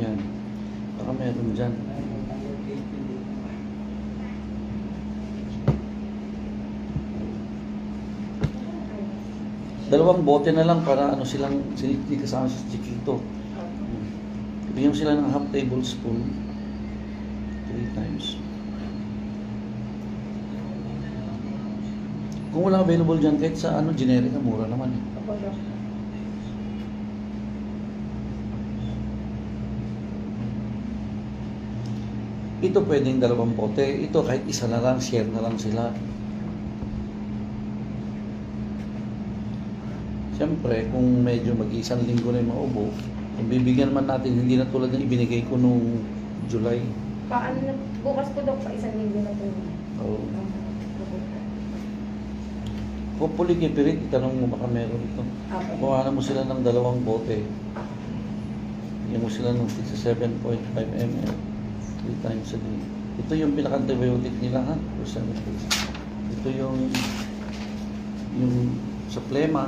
Yan. Baka meron dyan. Dalawang bote na lang para ano silang hindi kasama sa chiquito. Bigyan sila ng half tablespoon. Three times. Kung wala available dyan, kahit sa ano, generic, ah, mura naman eh. Ito pwedeng dalawang bote. Ito kahit isa na lang, share na lang sila. Siyempre, kung medyo mag-isang linggo na yung maubo, kung bibigyan man natin, hindi na tulad ng ibinigay ko nung July. Paano na, bukas po, Dok, pa isang linggo na po. Oh. Hopefully, kay Pirit, itanong mo baka meron ito. Apo. Kuhanan mo sila ng dalawang bote. Bigyan mo sila ng 67.5 ml. 3 times a day. Ito yung pinaka-antibiotic nila ha. Ito yung yung sa.